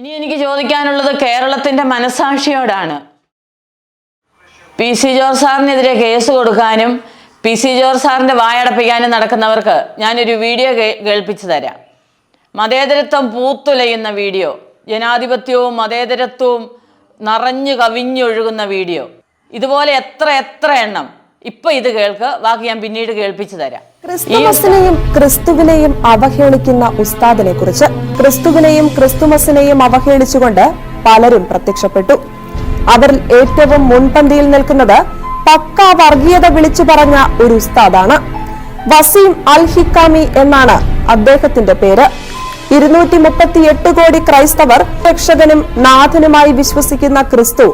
ഇനി എനിക്ക് ചോദിക്കാനുള്ളത് കേരളത്തിന്റെ മനസാക്ഷിയോടാണ്. പി സി ജോർജ് സാറിനെതിരെ കേസ് കൊടുക്കാനും പി സി ജോർജ് സാറിന്റെ വായടപ്പിക്കാനും നടക്കുന്നവർക്ക് ഞാനൊരു വീഡിയോ കേൾപ്പിച്ചു തരാം. മതേതരത്വം പൂത്തുലയുന്ന വീഡിയോ ജനാധിപത്യവും മതേതരത്വവും നിറഞ്ഞു കവിഞ്ഞൊഴുകുന്ന വീഡിയോ. ഇതുപോലെ എത്ര എത്ര എണ്ണം. ഇപ്പൊ ഇത് കേൾക്ക് ബാക്കി ഞാൻ പിന്നീട് കേൾപ്പിച്ചു തരാം. ക്രിസ്തുമസിനെയും ക്രിസ്തുവിനെയും അവഹേളിക്കുന്ന ഉസ്താദിനെ കുറിച്ച് ക്രിസ്തുവിനെയും ക്രിസ്തുമസിനെയും അവഹേളിച്ചുകൊണ്ട് പലരും പ്രത്യക്ഷപ്പെട്ടു. അവരിൽ ഏറ്റവും മുൻപന്തിയിൽ നിൽക്കുന്നത് പക്ക വർഗീയത വിളിച്ചു പറഞ്ഞ ഒരു ഉസ്താദാണ്. വസീം അൽ ഹിക്കാമി എന്നാണ് അദ്ദേഹത്തിന്റെ പേര്. ഇരുന്നൂറ്റി മുപ്പത്തിയെട്ട് കോടി ക്രൈസ്തവർ രക്ഷകനും നാഥനുമായി വിശ്വസിക്കുന്ന ക്രിസ്തു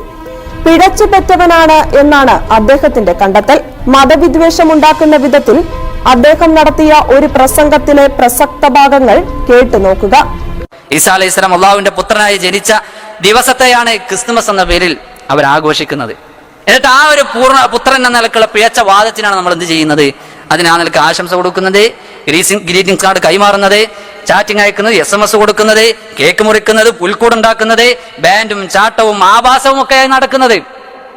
പിഴച്ചുപറ്റവനാണ് എന്നാണ് അദ്ദേഹത്തിന്റെ കണ്ടെത്തൽ. മതവിദ്വേഷമുണ്ടാക്കുന്ന വിധത്തിൽ അദ്ദേഹം നടത്തിയ ഒരു പ്രസംഗത്തിലെ പ്രസക്ത ഭാഗങ്ങൾ കേട്ടു നോക്കുക. ഈസാ അലൈഹി സ്വലാം അള്ളാഹുവിന്റെ പുത്രനായി ജനിച്ച ദിവസത്തെയാണ് ക്രിസ്തുമസ് എന്ന പേരിൽ അവർ ആഘോഷിക്കുന്നത്. എന്നിട്ട് ആ ഒരു പൂർണ പുത്രൻ എന്ന നിലക്കുള്ള പിഴച്ച വാദത്തിനാണ് നമ്മൾ എന്ത് ചെയ്യുന്നത്? അതിന് ആ നിലയ്ക്ക് ആശംസ കൊടുക്കുന്നത് ഗ്രീറ്റിംഗ് കാർഡ് കൈമാറുന്നത് ചാറ്റിംഗ് അയക്കുന്നത് എസ് എം എസ് കൊടുക്കുന്നത് കേക്ക് മുറിക്കുന്നത് പുൽക്കൂടുണ്ടാക്കുന്നത് ബാൻഡും ചാട്ടവും ആഭാസവും ഒക്കെ നടക്കുന്നത്.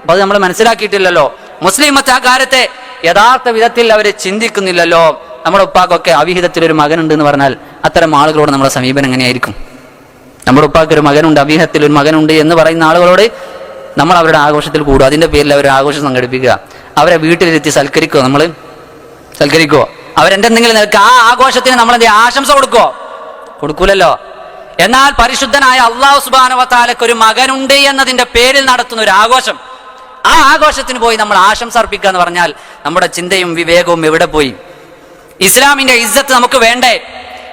അപ്പൊ അത് നമ്മൾ മനസ്സിലാക്കിയിട്ടില്ലല്ലോ. മുസ്ലിം മറ്റ് യഥാർത്ഥ വിധത്തിൽ അവരെ ചിന്തിക്കുന്നില്ലല്ലോ. നമ്മുടെ ഉപ്പാക്കൊക്കെ അവിഹിതത്തിൽ ഒരു മകനുണ്ട് എന്ന് പറഞ്ഞാൽ അത്തരം ആളുകളോട് നമ്മുടെ സമീപനം എങ്ങനെയായിരിക്കും? നമ്മുടെ ഉപ്പാക്ക് ഒരു മകനുണ്ട് അവിഹിതത്തിൽ ഒരു മകനുണ്ട് എന്ന് പറയുന്ന ആളുകളോട് നമ്മൾ അവരുടെ ആഘോഷത്തിൽ കൂടും അതിന്റെ പേരിൽ അവർ ആഘോഷം സംഘടിപ്പിക്കുക. അവരെ വീട്ടിലിരുത്തി സൽക്കരിക്കുക നമ്മൾ സൽക്കരിക്കുമോ അവരെന്തെങ്കിലും നിൽക്കുക ആ ആഘോഷത്തിന് നമ്മൾ എന്ത് ആശംസ കൊടുക്കുമോ കൊടുക്കൂലല്ലോ. എന്നാൽ പരിശുദ്ധനായ അള്ളാഹു സുബാനവത്താലക്ക് ഒരു മകനുണ്ട് എന്നതിന്റെ പേരിൽ നടത്തുന്ന ഒരു ആഘോഷം ആ ആഘോഷത്തിന് പോയി നമ്മൾ ആശംസ അർപ്പിക്കുക എന്ന് പറഞ്ഞാൽ നമ്മുടെ ചിന്തയും വിവേകവും എവിടെ പോയി? ഇസ്ലാമിന്റെ ഇജ്ജത്ത് നമുക്ക് വേണ്ടേ?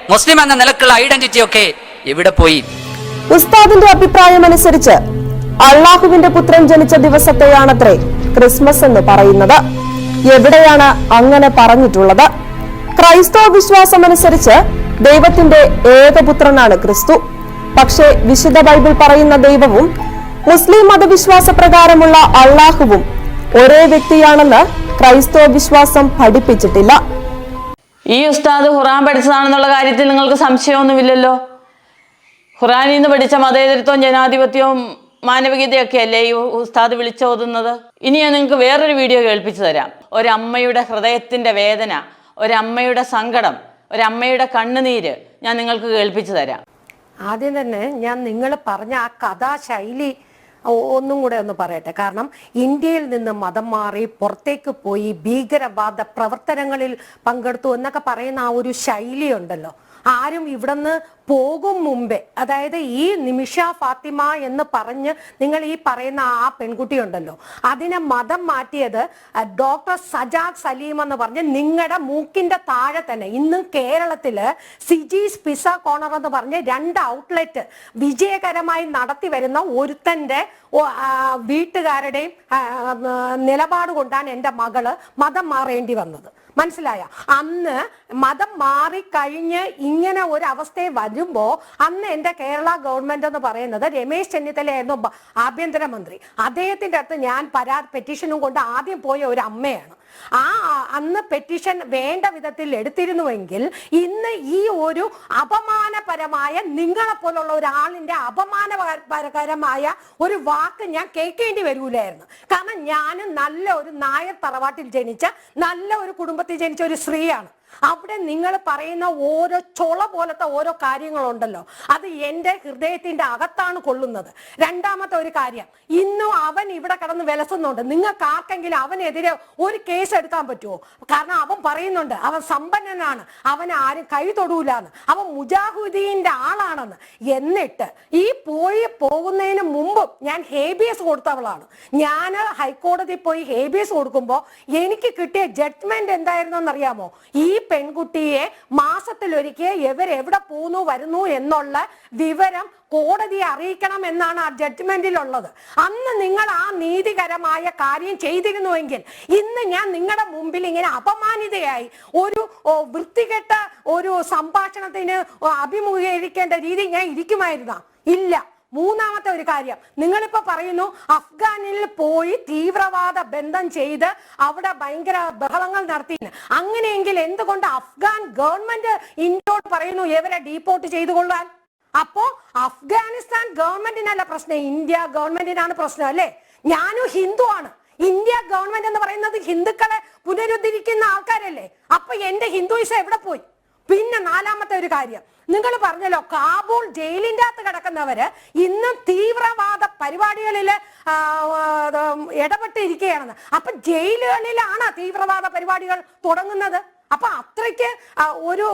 മുസ്ലിം എന്ന നിലക്കുള്ള ഐഡന്റിറ്റി ഒക്കെ എവിടെ പോയി? ഉസ്താദിന്റെ അഭിപ്രായം അനുസരിച്ച് അള്ളാഹുവിന്റെ പുത്രൻ ജനിച്ച ദിവസത്തെയാണത്രേ ക്രിസ്മസ് എന്ന് പറയുന്നത്. എവിടെയാണ് അങ്ങനെ പറഞ്ഞിട്ടുള്ളത്? ക്രൈസ്തവ വിശ്വാസം അനുസരിച്ച് ദൈവത്തിന്റെ ഏകപുത്രനാണ് ക്രിസ്തു. പക്ഷേ വിശുദ്ധ ബൈബിൾ പറയുന്ന ദൈവവും മുസ്ലിം മതവിശ്വാസ പ്രകാരമുള്ള അള്ളാഹുവും ഒരേ വ്യക്തിയാണെന്ന് ക്രൈസ്തവ വിശ്വാസം പഠിപ്പിച്ചിട്ടില്ല. ഈ ഉസ്താദ് ഖുറാൻ പഠിച്ചതാണെന്നുള്ള കാര്യത്തിൽ നിങ്ങൾക്ക് സംശയമൊന്നുമില്ലല്ലോ? ഖുറാനിൽ നിന്ന് പഠിച്ച മതേതരത്വവും ജനാധിപത്യവും മാനവികതയൊക്കെ അല്ലേ ഈ ഉസ്താദ് വിളിച്ചോതുന്നത്? ഇനി ഞാൻ നിങ്ങൾക്ക് വേറൊരു വീഡിയോ കേൾപ്പിച്ചു തരാം. ഒരമ്മയുടെ ഹൃദയത്തിന്റെ വേദന ഒരമ്മയുടെ സങ്കടം ഒരമ്മയുടെ കണ്ണുനീര് ഞാൻ നിങ്ങൾക്ക് കേൾപ്പിച്ചു തരാം. ആദ്യം തന്നെ ഞാൻ നിങ്ങൾ പറഞ്ഞ ആ കഥാശൈലി ഒന്നും കൂടെ ഒന്ന് പറയട്ടെ. കാരണം ഇന്ത്യയിൽ നിന്ന് മതം മാറി പുറത്തേക്ക് പോയി ഭീകരവാദ പ്രവർത്തനങ്ങളിൽ പങ്കെടുത്തു എന്നൊക്കെ പറയുന്ന ആ ഒരു ശൈലി ഉണ്ടല്ലോ ആരും ഇവിടുന്ന് പോകും മുമ്പേ. അതായത് ഈ നിമിഷ ഫാത്തിമ എന്ന് പറഞ്ഞ് നിങ്ങൾ ഈ പറയുന്ന ആ പെൺകുട്ടിയുണ്ടല്ലോ. അതിനെ മതം മാറ്റിയത് ഡോക്ടർ സജാദ് സലീം എന്ന് പറഞ്ഞ് നിങ്ങളുടെ മൂക്കിന്റെ താഴെ തന്നെ ഇന്നും കേരളത്തിൽ സിജീസ് പിസ കോർണർ എന്ന് പറഞ്ഞ് രണ്ട് ഔട്ട്ലെറ്റ് വിജയകരമായി നടത്തി വരുന്ന ഒരുത്തന്റെ വീട്ടുകാരുടെയും നിലപാട് കൊണ്ടാണ് എന്റെ മകൾ മതം മാറേണ്ടി വന്നത്. മനസ്സിലായ? അന്ന് മതം മാറിക്കഴിഞ്ഞ് ഇങ്ങനെ ഒരു അവസ്ഥയെ വരുമ്പോ അന്ന് എന്റെ കേരള ഗവൺമെന്റ് എന്ന് പറയുന്നത് രമേശ് ചെന്നിത്തലയായിരുന്നു ആഭ്യന്തരമന്ത്രി. അദ്ദേഹത്തിന്റെ അടുത്ത് ഞാൻ പരാ പെറ്റീഷനും കൊണ്ട് ആദ്യം പോയ ഒരു അമ്മയാണ്. ആ അന്ന് പെറ്റീഷൻ വേണ്ട വിധത്തിൽ എടുത്തിരുന്നുവെങ്കിൽ ഇന്ന് ഈ ഒരു അപമാനപരമായ നിങ്ങളെ പോലുള്ള ഒരാളിന്റെ അപമാനപരകരമായ ഒരു വാക്ക് ഞാൻ കേൾക്കേണ്ടി വരൂലായിരുന്നു. കാരണം ഞാൻ നല്ല ഒരു നായർ തറവാട്ടിൽ ജനിച്ച നല്ല ഒരു കുടുംബത്തിൽ ജനിച്ച ഒരു സ്ത്രീയാണ്. അവിടെ നിങ്ങൾ പറയുന്ന ഓരോ ചൊള പോലത്തെ ഓരോ കാര്യങ്ങളുണ്ടല്ലോ. അത് എന്റെ ഹൃദയത്തിന്റെ അകത്താണ് കൊള്ളുന്നത്. രണ്ടാമത്തെ ഒരു കാര്യം ഇന്നും അവൻ ഇവിടെ കിടന്ന് വിലസുന്നുണ്ട്. നിങ്ങൾക്ക് ആർക്കെങ്കിലും അവനെതിരെ ഒരു കേസ് എടുക്കാൻ പറ്റുമോ കാരണം അവൻ പറയുന്നുണ്ട് അവൻ സമ്പന്നനാണ് അവൻ ആരും കൈ തൊടൂലാന്ന്. അവൻ മുജാഹുദ്ദീന്റെ ആളാണെന്ന്. എന്നിട്ട് ഈ പോയി പോകുന്നതിന് മുമ്പും ഞാൻ ഹേബിയസ് കൊടുത്തവളാണ്. ഞാൻ ഹൈക്കോടതി പോയി ഹേബിയസ് കൊടുക്കുമ്പോൾ എനിക്ക് കിട്ടിയ ജഡ്ജ്മെന്റ് എന്തായിരുന്നു എന്നറിയാമോ ഈ പെൺകുട്ടിയെ മാസത്തിലൊരിക്കൽ ഇവരെവിടെ പോകുന്നു വരുന്നു എന്നുള്ള വിവരം കോടതിയെ അറിയിക്കണം എന്നാണ് ആ ജഡ്ജ്മെന്റിലുള്ളത് അന്ന് നിങ്ങൾ ആ നീതികരമായ കാര്യം ചെയ്തിരുന്നുവെങ്കിൽ ഇന്ന് ഞാൻ നിങ്ങളുടെ മുമ്പിൽ ഇങ്ങനെ അപമാനിതയായി ഒരു വൃത്തികെട്ട ഒരു സംഭാഷണത്തിന് അഭിമുഖീകരിക്കേണ്ട രീതി ഞാൻ ഇരിക്കുമായിരുന്ന? ഇല്ല. മൂന്നാമത്തെ ഒരു കാര്യം. നിങ്ങളിപ്പോ പറയുന്നു അഫ്ഗാനിൽ പോയി തീവ്രവാദ ബന്ധം ചെയ്ത് അവിടെ ഭയങ്കര ബഹളങ്ങൾ നടത്തി അങ്ങനെയെങ്കിൽ എന്തുകൊണ്ട് അഫ്ഗാൻ ഗവൺമെന്റ് ഇന്ത്യയോട് പറയുന്നു ഇവരെ ഡീപ്പോർട്ട് ചെയ്തുകൊള്ളാൻ അപ്പോ അഫ്ഗാനിസ്ഥാൻ ഗവൺമെന്റിനല്ല പ്രശ്നം ഇന്ത്യ ഗവൺമെന്റിനാണ് പ്രശ്നം അല്ലേ? ഞാനും ഹിന്ദു ആണ്. ഇന്ത്യ ഗവൺമെന്റ് എന്ന് പറയുന്നത് ഹിന്ദുക്കളെ പുനരുദ്ധരിക്കുന്ന ആൾക്കാരല്ലേ? അപ്പൊ എന്റെ ഹിന്ദുയിസം എവിടെ പോയി? പിന്നെ നാലാമത്തെ ഒരു കാര്യം. നിങ്ങൾ പറഞ്ഞല്ലോ കാബൂൾ ജയിലിന്റെ അകത്ത് കിടക്കുന്നവര് ഇന്നും തീവ്രവാദ പരിപാടികളിൽ ഇടപെട്ടിരിക്കുകയാണെന്ന്. അപ്പൊ ജയിലുകളിലാണ് തീവ്രവാദ പരിപാടികൾ തുടങ്ങുന്നത്. അപ്പൊ അത്രയ്ക്ക് ഒരു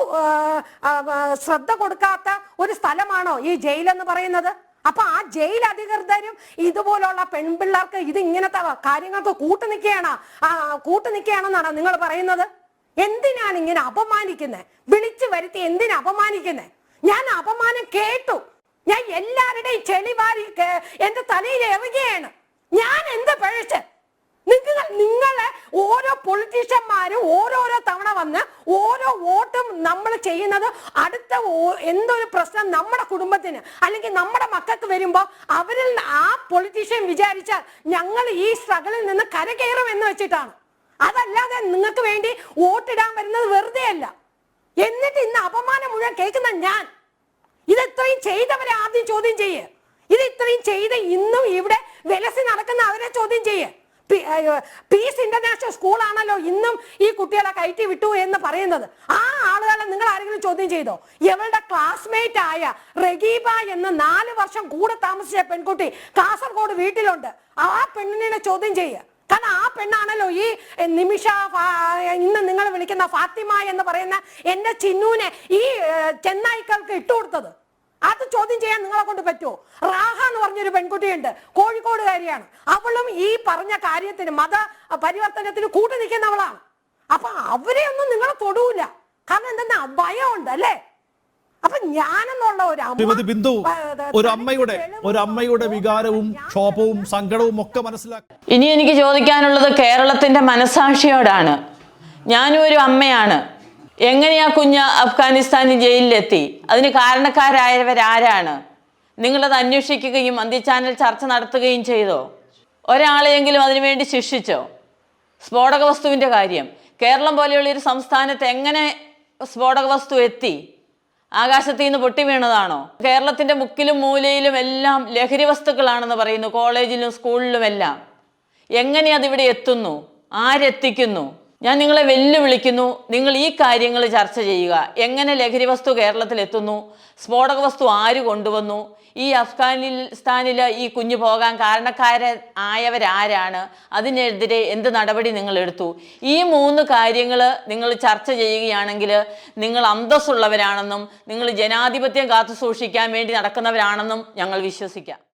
ശ്രദ്ധ കൊടുക്കാത്ത ഒരു സ്ഥലമാണോ ഈ ജയിലെന്ന് പറയുന്നത്? അപ്പൊ ആ ജയിൽ അധികൃതരും ഇതുപോലുള്ള പെൺപിള്ളേർക്ക് ഇത് ഇങ്ങനത്തെ കാര്യങ്ങൾക്ക് കൂട്ടു നിൽക്കുകയാണ്. കൂട്ടു നിൽക്കുകയാണെന്നാണ് നിങ്ങൾ പറയുന്നത്? എന്തിനാണ് ഇങ്ങനെ അപമാനിക്കുന്നത് വിളിച്ചു വരുത്തി എന്തിനാ അപമാനിക്കുന്നത് ഞാൻ അപമാനം കേട്ടു. ഞാൻ എല്ലാവരുടെയും ചെളിവാരി എന്റെ തലയിൽ എറുകയാണ് ഞാൻ എന്ത് പഴിച്ച്? നിങ്ങൾ നിങ്ങളെ ഓരോ പൊളിറ്റീഷ്യന്മാരും ഓരോരോ തവണ വന്ന് ഓരോ വോട്ടും നമ്മൾ ചെയ്യുന്നത് അടുത്ത എന്തൊരു പ്രശ്നം നമ്മുടെ കുടുംബത്തിന് അല്ലെങ്കിൽ നമ്മുടെ മക്കൾക്ക് വരുമ്പോൾ അവരിൽ ആ പൊളിറ്റീഷ്യൻ വിചാരിച്ചാൽ ഞങ്ങൾ ഈ സ്ട്രഗിളിൽ നിന്ന് കരകയറും എന്ന് വെച്ചിട്ടാണ്. അതല്ലാതെ നിങ്ങൾക്ക് വേണ്ടി വോട്ടിടാൻ വരുന്നത് വെറുതെ അല്ല എന്നിട്ട് ഇന്ന് അപമാനം മുഴുവൻ കേൾക്കുന്ന ഞാൻ. ഇത് ഇത്രയും ചെയ്തവരെ ആദ്യം ചോദ്യം ചെയ്യ്. ഇത് ഇത്രയും ചെയ്ത് ഇന്നും ഇവിടെ വിലസി നടക്കുന്ന അവരെ ചോദ്യം ചെയ്യ്. പീസ് ഇന്റർനാഷണൽ സ്കൂളാണല്ലോ ഇന്നും ഈ കുട്ടികളെ കയറ്റി വിട്ടു എന്ന് പറയുന്നത്. ആ ആളുകളെ നിങ്ങൾ ആരെങ്കിലും ചോദ്യം ചെയ്തോ? ഇവളുടെ ക്ലാസ്മേറ്റ് ആയ റഗീബ എന്ന് നാല് വർഷം കൂടെ താമസിച്ച പെൺകുട്ടി കാസർഗോഡ് വീട്ടിലുണ്ട്. ആ പെണ്ണിനെ ചോദ്യം ചെയ്യുക കാരണം ആ പെണ്ണാണല്ലോ ഈ നിമിഷ ഇന്ന് നിങ്ങൾ വിളിക്കുന്ന ഫാത്തിമ എന്ന് പറയുന്ന എന്റെ ചിന്നുവിനെ ഈ ചെന്നായിക്കൾക്ക് ഇട്ടുകൊടുത്തത് അത് ചോദ്യം ചെയ്യാൻ നിങ്ങളെ കൊണ്ട് പറ്റുമോ റാഹ എന്ന് പറഞ്ഞൊരു പെൺകുട്ടിയുണ്ട് കോഴിക്കോടുകാരിയാണ്. അവളും ഈ പറഞ്ഞ കാര്യത്തിന് മത പരിവർത്തനത്തിന് കൂട്ടു നിൽക്കുന്നവളാണ്. അപ്പൊ അവരെ ഒന്നും തൊടൂല. കാരണം എന്തെന്നാ? ഭയമുണ്ട് അല്ലേ? അപ്പൊ ഞാനെന്നുള്ള ഒരു ബിന്ദു ഒരു അമ്മയുടെ ഒരു അമ്മയുടെ വികാരവും ക്ഷോഭവും സങ്കടവും ഒക്കെ മനസ്സിലാക്കി. ഇനി എനിക്ക് ചോദിക്കാനുള്ളത് കേരളത്തിന്റെ മനസാക്ഷിയോടാണ് ഞാനും ഒരു അമ്മയാണ്. എങ്ങനെയാ കുഞ്ഞ് അഫ്ഗാനിസ്ഥാനിൽ ജയിലിലെത്തി? അതിന് കാരണക്കാരായവരാരാണ്? നിങ്ങളത് അന്വേഷിക്കുകയും ചാനൽ ചർച്ച നടത്തുകയും ചെയ്തോ? ഒരാളെയെങ്കിലും അതിനുവേണ്ടി ശിക്ഷിച്ചോ? സ്ഫോടക വസ്തുവിന്റെ കാര്യം. കേരളം പോലെയുള്ള ഒരു സംസ്ഥാനത്ത് എങ്ങനെ സ്ഫോടക വസ്തു എത്തി? ആകാശത്തിൽ നിന്ന് പൊട്ടി വീണതാണോ? കേരളത്തിന്റെ മുക്കിലും മൂലയിലും എല്ലാം ലഹരി വസ്തുക്കളാണെന്ന് പറയുന്നു കോളേജിലും സ്കൂളിലും എല്ലാം. എങ്ങനെ അതിവിടെ എത്തുന്നു? ആരെത്തിക്കുന്നു? ഞാൻ നിങ്ങളെ വെല്ലുവിളിക്കുന്നു. നിങ്ങൾ ഈ കാര്യങ്ങൾ ചർച്ച ചെയ്യുക. എങ്ങനെ ലഹരി വസ്തു കേരളത്തിൽ എത്തുന്നു? സ്ഫോടക വസ്തു ആര് കൊണ്ടുവന്നു? ഈ അഫ്ഗാനിസ്ഥാനിൽ ഈ കുഞ്ഞു പോകാൻ കാരണക്കാര ആയവരാരാണ്? അതിനെതിരെ എന്ത് നടപടി നിങ്ങൾ എടുത്തു ഈ മൂന്ന് കാര്യങ്ങൾ നിങ്ങൾ ചർച്ച ചെയ്യുകയാണെങ്കിൽ നിങ്ങൾ അന്തസ്സുള്ളവരാണെന്നും നിങ്ങൾ ജനാധിപത്യം കാത്തു സൂക്ഷിക്കാൻ വേണ്ടി നടക്കുന്നവരാണെന്നും ഞങ്ങൾ വിശ്വസിക്കാം.